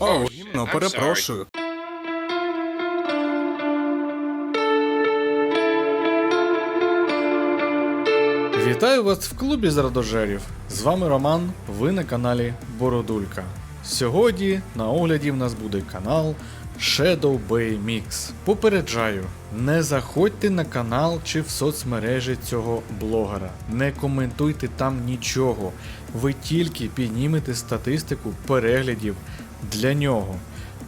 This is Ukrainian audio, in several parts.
О, гімно, перепрошую. Вітаю вас в клубі зрадожерів. З вами Роман, ви на каналі Бородулька. Сьогодні на огляді в нас буде канал Shadow Bay Mix. Попереджаю, не заходьте на канал чи в соцмережі цього блогера. Не коментуйте там нічого. Ви тільки піднімете статистику переглядів для нього.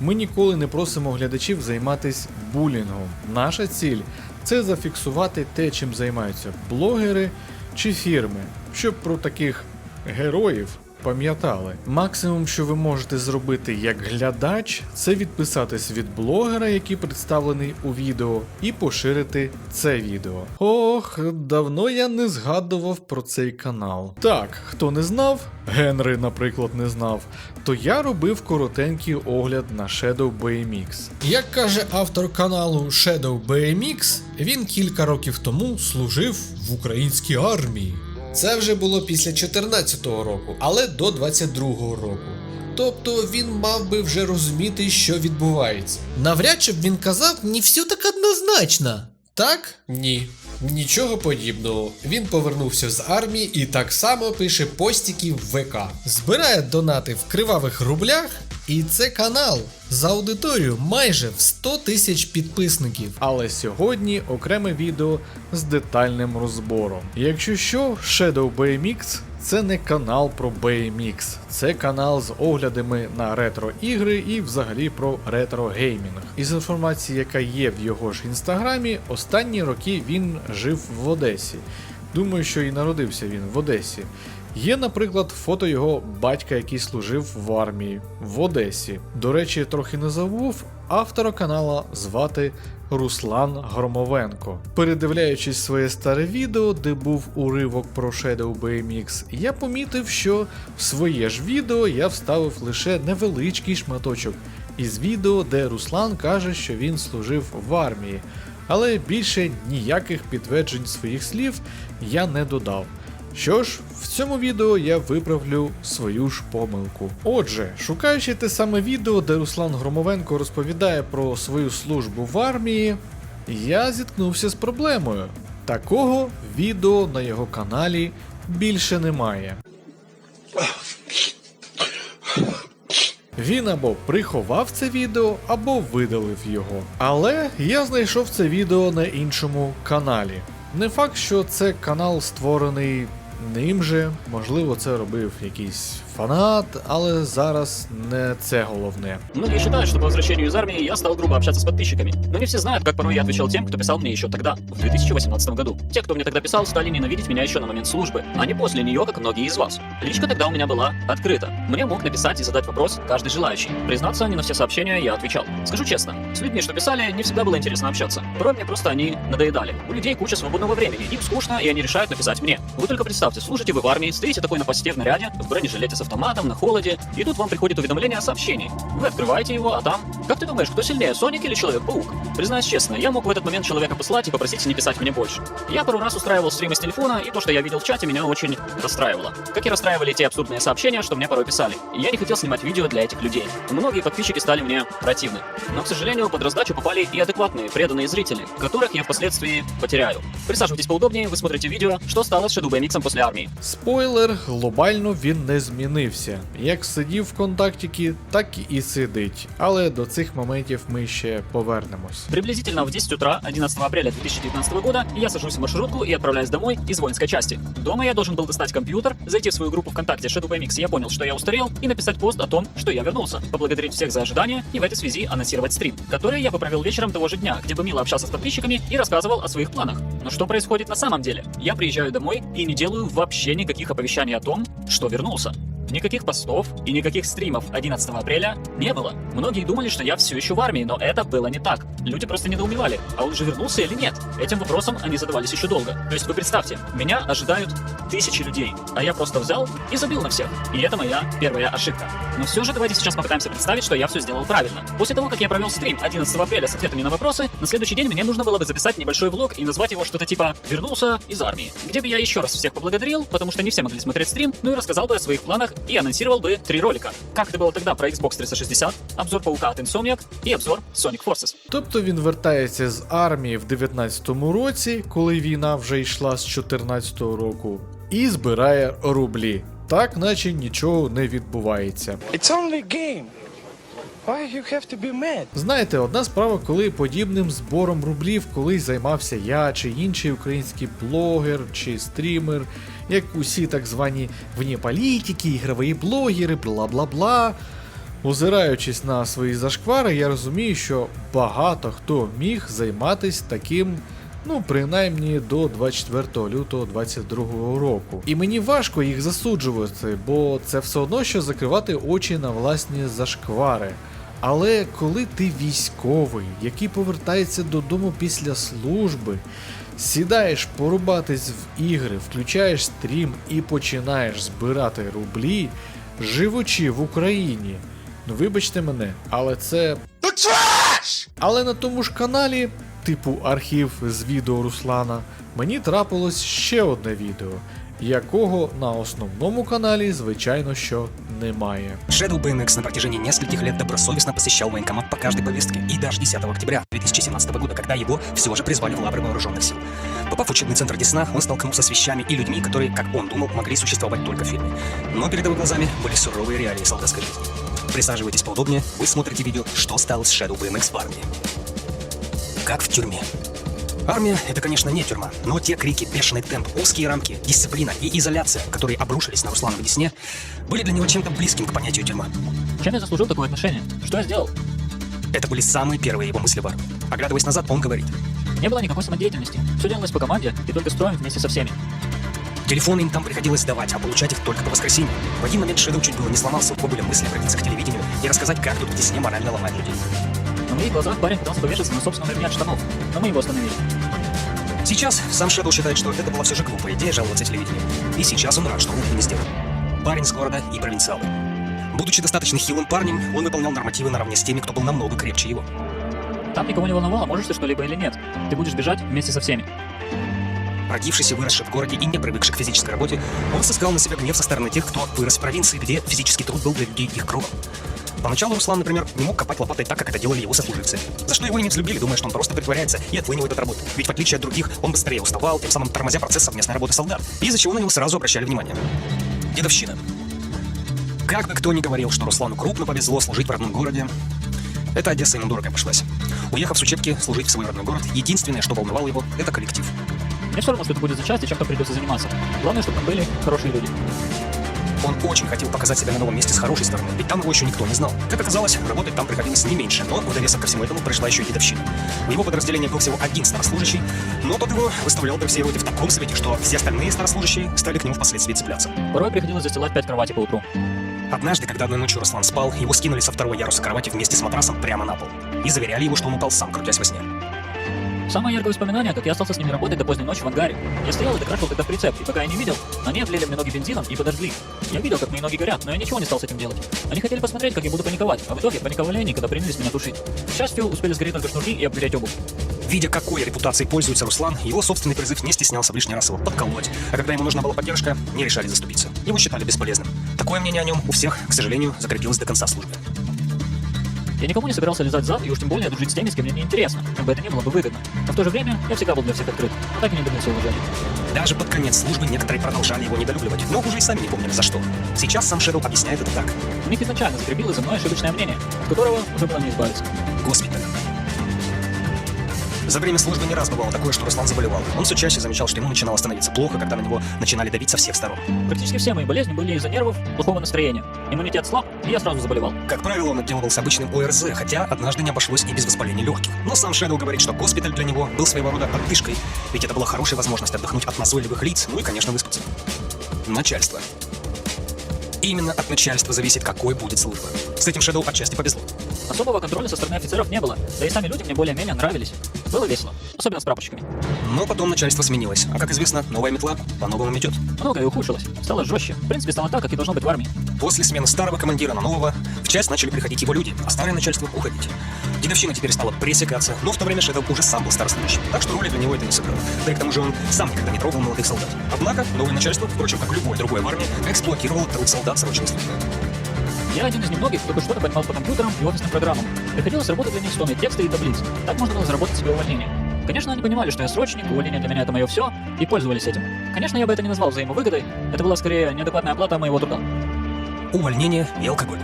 Ми ніколи не просимо глядачів займатися булінгом. Наша ціль це зафіксувати те, чим займаються блогери чи фірми, щоб про таких героїв пам'ятали. Максимум, що ви можете зробити як глядач, це відписатись від блогера, який представлений у відео, і поширити це відео. Ох, давно я не згадував про цей канал. Так, хто не знав, Генри, наприклад, не знав, то я робив коротенький огляд на Shadow BMX. Як каже автор каналу Shadow BMX, він кілька років тому служив в українській армії. Це вже було після 14-го року, але до 22-го року. Тобто він мав би вже розуміти, що відбувається. Навряд чи б він казав, не все так однозначно. Так? Ні. Нічого подібного. Він повернувся з армії і так само пише постіки в ВК. Збирає донати в кривавих рублях, і це канал з аудиторією майже в 100 тисяч підписників. Але сьогодні окреме відео з детальним розбором. Якщо що, Shadow BMX це не канал про BMX, це канал з оглядами на ретро ігри і взагалі про ретро геймінг. Із інформації, яка є в його ж інстаграмі, останні роки він жив в Одесі. Думаю, що і народився він в Одесі. Є, наприклад, фото його батька, який служив в армії в Одесі. До речі, трохи не забув автора канала звати Руслан Громовенко. Передивляючись своє старе відео, де був уривок про Shadow BMX, я помітив, що в своє ж відео я вставив лише невеличкий шматочок із відео, де Руслан каже, що він служив в армії. Але більше ніяких підтверджень своїх слів я не додав. Що ж, в цьому відео я виправлю свою ж помилку. Отже, шукаючи те саме відео, де Руслан Громовенко розповідає про свою службу в армії, я зіткнувся з проблемою. Такого відео на його каналі більше немає. Він або приховав це відео, або видалив його. Але я знайшов це відео на іншому каналі. Не факт, що це канал створений ним же, можливо, це робив якийсь фанат, але зараз не це головне. Многие считают, что по возвращению из армии я стал грубо общаться с подписчиками. Но не все знают, как порой я отвечал тем, кто писал мне еще тогда, в 2018 году. Те, кто мне тогда писал, стали ненавидеть меня еще на момент службы, а не после нее, как многие из вас. Личка тогда у меня была открыта. Мне мог написать и задать вопрос каждый желающий. Признаться, не на все сообщения я отвечал. Скажу честно, с людьми, что писали, не всегда было интересно общаться. Порой мне просто они надоедали. У людей куча свободного времени, им скучно, и они решают написать мне. Вы только представьте, служите вы в армии, стоите такой на посте в наряде, в бронежилете с автоматом, на холоде, и тут вам приходит уведомление о сообщении. Вы открываете его, а там... Как ты думаешь, кто сильнее, Соник или Человек-паук? Признаюсь честно, я мог в этот момент человека послать и попросить не писать мне больше. Я пару раз устраивал стримы с телефона, и то, что я видел в чате, меня очень расстраивало. Как и расстраивали те абсурдные сообщения, что мне порой писали. И я не хотел снимать видео для этих людей. Многие подписчики стали мне противны. Но, к сожалению, под раздачу попали и адекватные, преданные зрители, которых я впоследствии потеряю. Присаживайтесь поудобнее, вы смотрите видео, что стало с Shadow BMX после армии. Спойлер, глобально він не змінився. Як сидів в контактіки, так і сидить. Але до цих моментів ми ще повернемось. Приблизительно в 10 утра 11 апреля 2019 года я сажусь в маршрутку и отправляюсь домой из воинской части. Дома я должен был достать компьютер, зайти в свою группу ВКонтакте Shadow BMX, я понял, что я устарел, и написать пост о том, что я вернулся, поблагодарить всех за ожидание и в этой связи анонсировать стрим, который я бы провел вечером того же дня, где бы мило общался с подписчиками и рассказывал о своих планах. Но что происходит на самом деле? Я приезжаю домой и не делаю вообще никаких оповещаний о том, что вернулся. Никаких постов и никаких стримов 11 апреля не было. Многие думали, что я все еще в армии, но это было не так. Люди просто недоумевали, а он же вернулся или нет? Этим вопросом они задавались еще долго. То есть вы представьте, меня ожидают тысячи людей, а я просто взял и забил на всех. И это моя первая ошибка. Но все же давайте сейчас попытаемся представить, что я все сделал правильно. После того, как я провел стрим 11 апреля с ответами на вопросы, на следующий день мне нужно было бы записать небольшой влог и назвать его что-то типа «Вернулся из армии», где бы я еще раз всех поблагодарил, потому что не все могли смотреть стрим, ну и рассказал бы о своих планах и анонсировал бы три ролика. Как это было тогда про Xbox 360, обзор Паука от Insomniac и обзор Sonic Forces. Тобто він вертається з армії в 19-му році, коли війна вже йшла з 14-го року, і збирає рублі. Так, наче нічого не відбувається. It's only a game. Why you have to be mad? Знаєте, одна справа, коли подібним збором рублів колись займався я чи інший український блогер чи стрімер, як усі так звані вні політики, ігрові блогери, бла бла бла. Озираючись на свої зашквари, я розумію, що багато хто міг займатися таким. Ну, принаймні до 24 лютого 22 року. І мені важко їх засуджувати, бо це все одно, що закривати очі на власні зашквари. Але коли ти військовий, який повертається додому після служби, сідаєш порубатись в ігри, включаєш стрім і починаєш збирати рублі, живучи в Україні. Ну вибачте мене, але це. Але на тому ж каналі, типу архів з відео Руслана, мені трапилось ще одне відео, якого на основному каналі, звичайно, що немає. Shadow BMX на протяжении нескольких лет добросовестно посещал военкомат по каждой повестке. И даже 10 октября 2017 года, когда его все же призвали в лавры вооруженных сил. Попав в учебный центр Десна, он столкнулся с вещами и людьми, которые, как он думал, могли существовать только в фильме. Но перед его глазами были суровые реалии солдатской жизни. Присаживайтесь поудобнее, вы смотрите видео «Что стало с Shadow BMX в армии». Как в тюрьме. Армия — это, конечно, не тюрьма, но те крики, бешеный темп, узкие рамки, дисциплина и изоляция, которые обрушились на Руслана в Десне, были для него чем-то близким к понятию тюрьма. Чем я заслужил такое отношение? Что я сделал? Это были самые первые его мысли в армии. Оглядываясь назад, он говорит, Не было никакой самодеятельности. Все делалось по команде и только строим вместе со всеми. телефоны им там приходилось давать, а получать их только по воскресеньям. В один момент Шэдоу чуть было не сломался, него были мысли обратиться к телевидению и рассказать, как тут в Десне морально ломать людей. На моих глазах парень пытался повешаться на собственном ремне от штанов, но мы его остановили. Сейчас сам Шэдоу считает, что это была все же глупая идея жаловаться телевидению. И сейчас он рад, что он это не сделал. Парень с города и провинциалы. Будучи достаточно хилым парнем, он выполнял нормативы наравне с теми, кто был намного крепче его. Там никого не волновало, можешь ты что-либо или нет. Ты будешь бежать вместе со всеми. Родившийся выросший в городе и не привыкший к физической работе, он сыскал на себя гнев со стороны тех, кто вырос в провинции, где физический труд был для людей их кровом. Поначалу Руслан, например, не мог копать лопатой так, как это делали его сослуживцы. За что его и не взлюбили, думая, что он просто притворяется и отлынивает от работы. Ведь в отличие от других, он быстрее уставал, тем самым тормозя процесс совместной работы солдат, из-за чего на него сразу обращали внимание. Дедовщина. Как бы кто ни говорил, что Руслану крупно повезло служить в родном городе, эта Одесса ему дорого обошлась. Уехав с учебки служить в свой родной город, единственное, что волновало его, это коллектив. Мне все равно, что это будет за часть и чем там придется заниматься. Главное, чтобы там были хорошие люди. Он очень хотел показать себя на новом месте с хорошей стороны, ведь там его еще никто не знал. Как оказалось, работать там приходилось не меньше, но в довесок ко всему этому пришла еще и дедовщина. У его подразделения был всего один старослужащий, но тот его выставлял при всей роте в таком свете, что все остальные старослужащие стали к нему впоследствии цепляться. Порой приходилось застилать пять кроватей по утру. Однажды, когда одной ночью Руслан спал, его скинули со второго яруса кровати вместе с матрасом прямо на пол. И заверяли его, что он упал сам, крутясь во сне. Самое яркое воспоминание, как я остался с ними работать до поздней ночи в ангаре. Я стоял и докрашивал тогда прицеп, и пока я не видел, они облили мне ноги бензином и подожгли. Я видел, как мои ноги горят, но я ничего не стал с этим делать. Они хотели посмотреть, как я буду паниковать, а в итоге паниковали они, когда принялись меня тушить. К счастью, успели сгореть только шнурки и обгореть обувь. Видя, какой репутацией пользуется Руслан, его собственный призыв не стеснялся в лишний раз его подколоть. А когда ему нужна была поддержка, не решали заступиться. Его считали бесполезным. Такое мнение о нем у всех, к сожалению, закрепилось до конца службы. Я никому не собирался лизать зад, и уж тем более дружить с теми, с кем мне не интересно, как бы это не было бы выгодно. Но в то же время я всегда был для всех открыт, а так и не добился уважения. Даже под конец службы некоторые продолжали его недолюбливать, но уже и сами не помнили за что. Сейчас сам Шэдоу объясняет это так. У них изначально закрепилось за мной ошибочное мнение, от которого уже было не избавиться. Госпиталь. За время службы не раз бывало такое, что Руслан заболевал. Он все чаще замечал, что ему начинало становиться плохо, когда на него начинали давить со всех сторон. Практически все мои болезни были из-за нервов, плохого настроения. Иммунитет слаб, и я сразу заболевал. Как правило, он отделывался обычным ОРЗ, хотя однажды не обошлось и без воспаления легких. Но сам Шэдоу говорит, что госпиталь для него был своего рода отдышкой, ведь это была хорошая возможность отдохнуть от назойливых лиц, ну и, конечно, выспаться. Начальство. Именно от начальства зависит, какой будет служба. С этим Шэдоу отчасти повезло. Особого контроля со стороны офицеров не было, да и сами люди мне более-менее нравились. Было весело, особенно с прапорщиками. Но потом начальство сменилось, а как известно, новая метла по-новому метет. Многое ухудшилось, стало жестче. В принципе, стало так, как и должно быть в армии. После смены старого командира на нового, в часть начали приходить его люди, а старое начальство уходить. Дедовщина теперь стала пресекаться, но в то время Шэдоу уже сам был старослужащим, так что роли для него это не сыграло. Да и к тому же он сам никогда не трогал молодых солдат. Однако новое начальство, впрочем, как любое другое в армии, эксплуатировало труд солдат срочной службы. Я один из немногих, кто что-то понимал по компьютерам и офисным программам. Приходилось работать для них с тонной текста и таблиц. Так можно было заработать себе увольнение. Конечно, они понимали, что я срочник, увольнение для меня это мое все, и пользовались этим. Конечно, я бы это не назвал взаимовыгодой, это была скорее неадекватная оплата моего труда. Увольнение и алкоголь.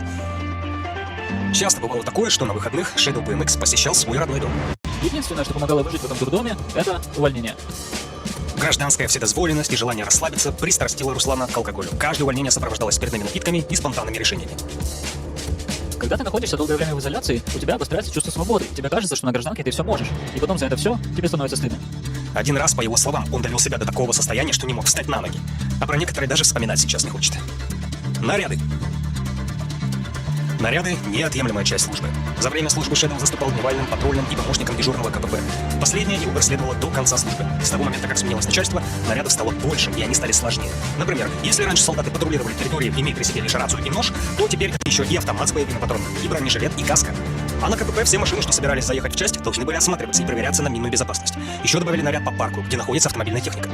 Часто бывало такое, что на выходных Shadow BMX посещал свой родной дом. Единственное, что помогало выжить в этом дурдоме, это увольнение. Гражданская вседозволенность и желание расслабиться пристрастило Руслана к алкоголю. Каждое увольнение сопровождалось спиртными напитками и спонтанными решениями. Когда ты находишься долгое время в изоляции, у тебя обостряется чувство свободы. Тебе кажется, что на гражданке ты все можешь. И потом за это все тебе становится стыдно. Один раз, по его словам, он довел себя до такого состояния, что не мог встать на ноги. А про некоторые даже вспоминать сейчас не хочет. Наряды. Наряды – неотъемлемая часть службы. За время службы Шэдоу заступал дневальным, патрульным и помощником дежурного КПП. Последнее его преследовало до конца службы. С того момента, как сменилось начальство, нарядов стало больше, и они стали сложнее. Например, если раньше солдаты патрулировали территорию, имея при себе лишь рацию и нож, то теперь это еще и автомат с боевыми патронами, и бронежилет, и каска. А на КПП все машины, что собирались заехать в часть, должны были осматриваться и проверяться на минную безопасность. Еще добавили наряд по парку, где находится автомобильная техника.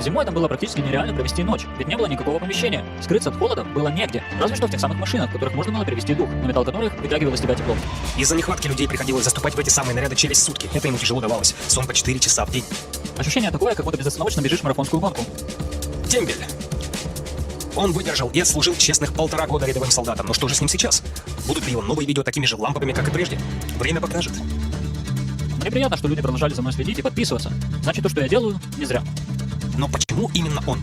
Зимой там было практически нереально провести ночь, ведь не было никакого помещения. Скрыться от холода было негде, разве что в тех самых машинах, в которых можно было перевести дух, на металл которых вытягивал из тебя тепло. Из-за нехватки людей приходилось заступать в эти самые наряды через сутки. Это ему тяжело давалось. Сон по 4 часа в день. Ощущение такое, как будто безостановочно бежишь марафонскую гонку. Дембель. Он выдержал и отслужил честных полтора года рядовым солдатом. Но что же с ним сейчас? Будут ли его новые видео такими же ламповыми, как и прежде? Время покажет. Мне приятно, что люди продолжали за мной следить и подписываться. Значит, то, что я делаю, не зря. Но почему именно он?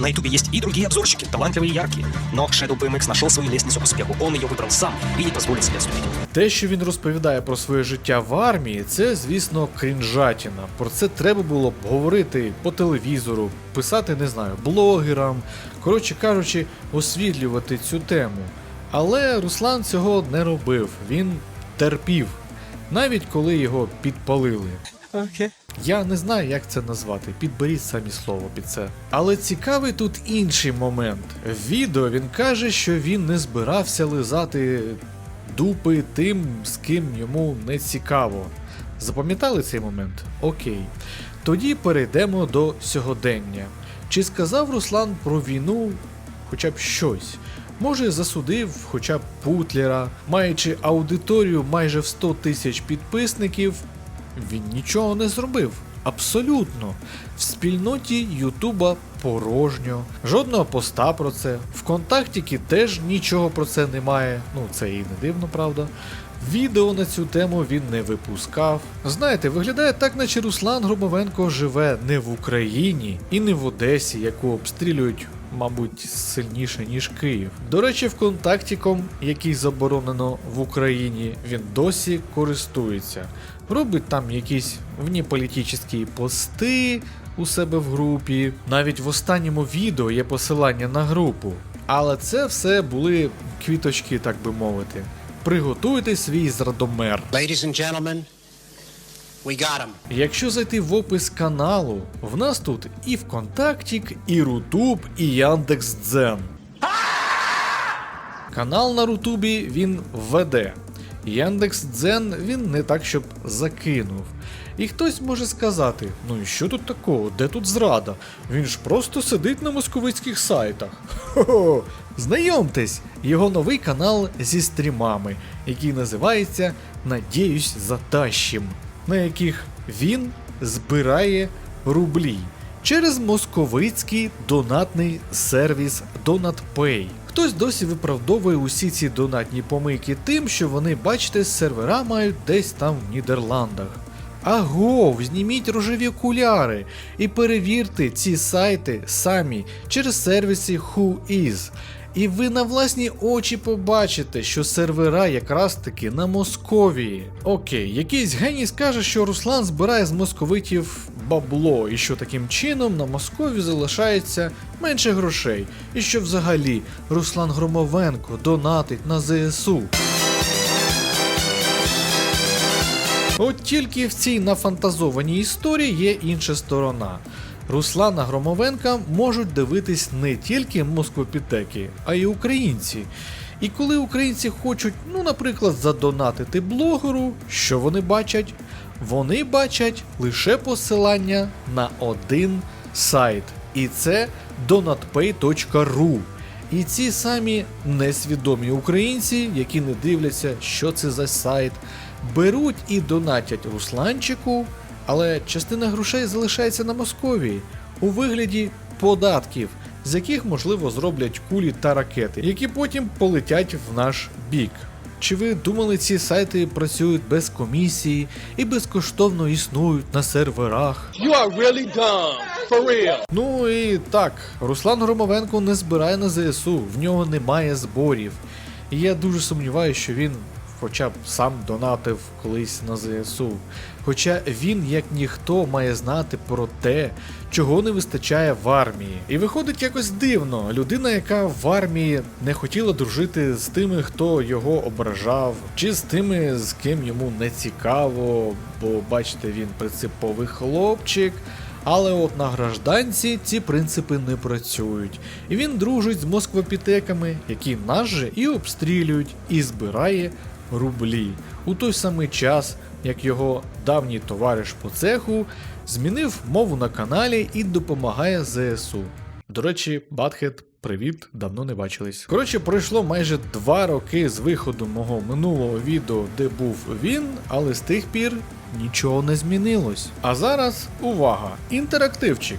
На ютубе есть и другие обзорщики, талантливые и яркие. Но Shadow BMX нашел свою лестницу успеху. Он ее выбрал сам и не позволит себе отступить. Те, що він розповідає про своє життя в армії, це, звісно, крінжатіна. Про це треба було б говорити по телевізору, писати, не знаю, блогерам, коротше кажучи, освітлювати цю тему. Але Руслан цього не робив, він терпів, навіть коли його підпалили. Я не знаю, як це назвати, підберіть самі слово під це. Але цікавий тут інший момент. В відео він каже, що він не збирався лизати дупи тим, з ким йому не цікаво. Запам'ятали цей момент? Окей. Тоді перейдемо до сьогодення. Чи сказав Руслан про війну хоча б щось? Може, засудив хоча б Путлера, маючи аудиторію майже в 100 тисяч підписників, він нічого не зробив. Абсолютно. В спільноті Ютуба порожньо. Жодного поста про це. Вконтактіки теж нічого про це немає. Ну, це і не дивно, правда. Відео на цю тему він не випускав. Знаєте, виглядає так, наче Руслан Громовенко живе не в Україні і не в Одесі, яку обстрілюють, мабуть, сильніше, ніж Київ. До речі, вконтактіком, який заборонено в Україні, він досі користується. Робить там якісь вніполітичні пости у себе в групі. Навіть в останньому відео є посилання на групу. Але це все були квіточки, так би мовити. Приготуйте свій зрадомер. Ladies and gentlemen, we got him. Якщо зайти в опис каналу, в нас тут і ВКонтактік, і Рутуб, і Яндекс.Дзен. Канал на Рутубі він веде. Яндекс.Дзен він не так, щоб закинув. І хтось може сказати: ну і що тут такого, де тут зрада? Він ж просто сидить на московицьких сайтах. Хо-хо! Знайомтесь, його новий канал зі стрімами, який називається Надіюсь затащим, на яких він збирає рублі через московицький донатний сервіс DonatPay. Хтось досі виправдовує усі ці донатні помийки тим, що вони, бачите, сервера мають десь там в Нідерландах. Агов, зніміть рожеві окуляри і перевірте ці сайти самі через сервіси WhoIs. І ви на власні очі побачите, що сервера якраз таки на Московії. Окей, якийсь геній скаже, що Руслан збирає з московитів бабло, і що таким чином на Москові залишається менше грошей, і що взагалі Руслан Громовенко донатить на ЗСУ. От тільки в цій нафантазованій історії є інша сторона. Руслана Громовенка можуть дивитись не тільки москвопітеки, а й українці. І коли українці хочуть, ну, наприклад, задонатити блогеру, що вони бачать? Вони бачать лише посилання на один сайт, і це donatpay.ru. І ці самі несвідомі українці, які не дивляться, що це за сайт, беруть і донатять Русланчику, але частина грошей залишається на Московії у вигляді податків, з яких можливо зроблять кулі та ракети, які потім полетять в наш бік. Чи ви думали, ці сайти працюють без комісії і безкоштовно існують на серверах? Ну і так, Руслан Громовенко не збирає на ЗСУ, в нього немає зборів. І я дуже сумніваюся, що він хоча б сам донатив колись на ЗСУ. Хоча він, як ніхто, має знати про те, чого не вистачає в армії. І виходить якось дивно. Людина, яка в армії не хотіла дружити з тими, хто його ображав, чи з тими, з ким йому не цікаво, бо бачите, він принциповий хлопчик. Але от на гражданці ці принципи не працюють. І він дружить з москвопітеками, які нас же і обстрілюють, і збирає рублі. У той самий час, як його давній товариш по цеху змінив мову на каналі і допомагає ЗСУ. До речі, Батхет, привіт, давно не бачились. Коротше, пройшло майже два роки з виходу мого минулого відео, де був він, але з тих пір нічого не змінилось. А зараз увага! Інтерактивчик.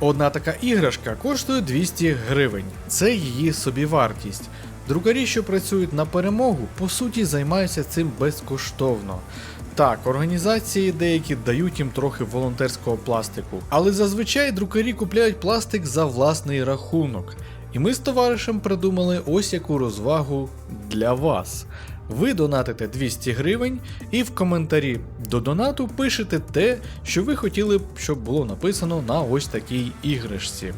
Одна така іграшка коштує 200 гривень. Це її собівартість. Друкарі, що працюють на перемогу, по суті займаються цим безкоштовно. Так, організації деякі дають їм трохи волонтерського пластику, але зазвичай друкарі купляють пластик за власний рахунок. І ми з товаришем придумали ось яку розвагу для вас. Ви донатите 200 гривень і в коментарі до донату пишете те, що ви хотіли б, щоб було написано на ось такій іграшці.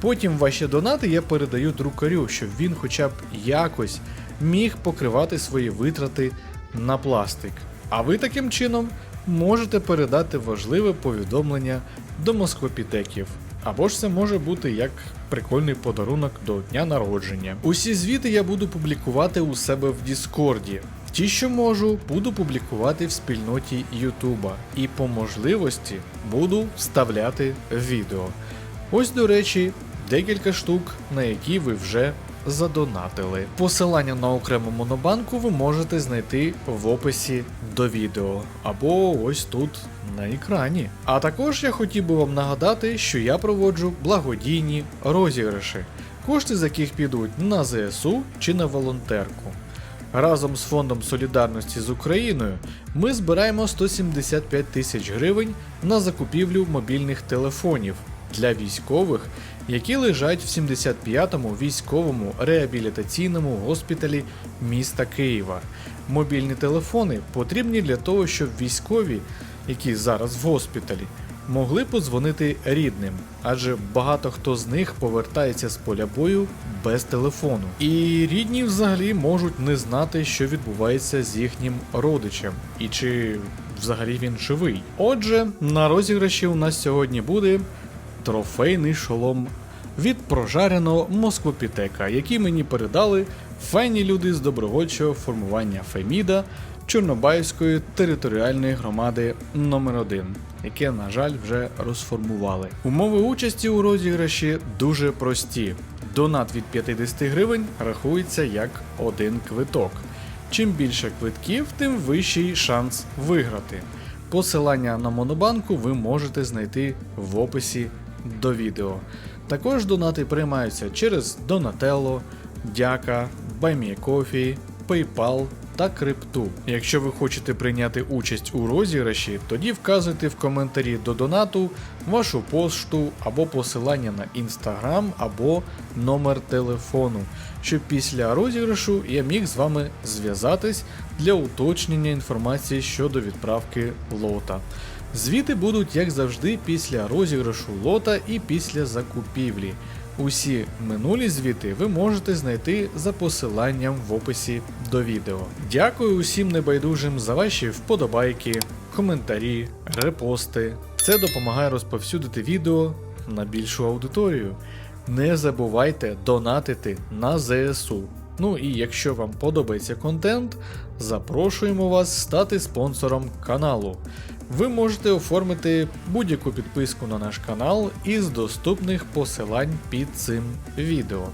Потім ваші донати я передаю друкарю, щоб він хоча б якось міг покривати свої витрати на пластик. А ви таким чином можете передати важливе повідомлення до москвопітеків. Або ж це може бути як прикольний подарунок до дня народження. Усі звіти я буду публікувати у себе в Діскорді. Ті, що можу, буду публікувати в спільноті Ютуба. І по можливості буду вставляти відео. Ось, до речі, декілька штук, на які ви вже задонатили. Посилання на окрему монобанку ви можете знайти в описі до відео або ось тут на екрані. А також я хотів би вам нагадати, що я проводжу благодійні розіграші, кошти з яких підуть на ЗСУ чи на волонтерку. Разом з фондом солідарності з Україною ми збираємо 175 тисяч гривень на закупівлю мобільних телефонів для військових, які лежать в 75-му військовому реабілітаційному госпіталі міста Києва. Мобільні телефони потрібні для того, щоб військові, які зараз в госпіталі, могли подзвонити рідним, адже багато хто з них повертається з поля бою без телефону. І рідні взагалі можуть не знати, що відбувається з їхнім родичем, і чи взагалі він живий. Отже, на розіграші у нас сьогодні буде трофейний шолом від прожареного москвопітека, який мені передали файні люди з добровольчого формування Феміда Чорнобаївської територіальної громади номер 1 яке, на жаль, вже розформували. Умови участі у розіграші дуже прості. Донат від 50 гривень рахується як один квиток. Чим більше квитків, тим вищий шанс виграти. Посилання на монобанку ви можете знайти в описі до відео. Також донати приймаються через Donatello, Дяка, BuyMeACoffee, PayPal та крипту. Якщо ви хочете прийняти участь у розіграші, тоді вказуйте в коментарі до донату вашу пошту або посилання на інстаграм або номер телефону, щоб після розіграшу я міг з вами зв'язатись для уточнення інформації щодо відправки лота. Звіти будуть, як завжди, після розіграшу лота і після закупівлі. Усі минулі звіти ви можете знайти за посиланням в описі до відео. Дякую усім небайдужим за ваші вподобайки, коментарі, репости. Це допомагає розповсюдити відео на більшу аудиторію. Не забувайте донатити на ЗСУ. Ну і якщо вам подобається контент, запрошуємо вас стати спонсором каналу. Ви можете оформити будь-яку підписку на наш канал із доступних посилань під цим відео.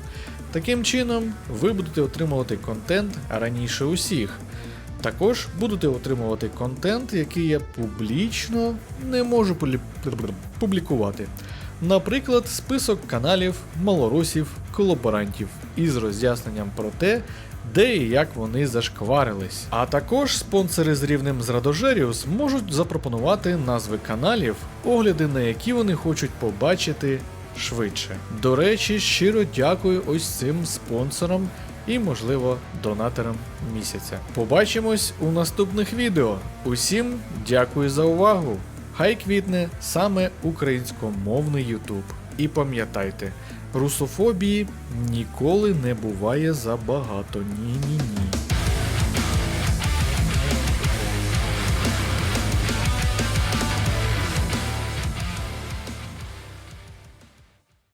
Таким чином, ви будете отримувати контент раніше усіх. Також будете отримувати контент, який я публічно не можу публікувати. Наприклад, список каналів малорусів колаборантів із роз'ясненням про те, де і як вони зашкварились. А також спонсори з рівнем з Радожеріус можуть запропонувати назви каналів, огляди на які вони хочуть побачити швидше. До речі, щиро дякую ось цим спонсорам і, можливо, донаторам місяця. Побачимось у наступних відео. Усім дякую за увагу! Хай квітне саме українськомовний Ютуб. І пам'ятайте, русофобії ніколи не буває забагато. Ні-ні-ні.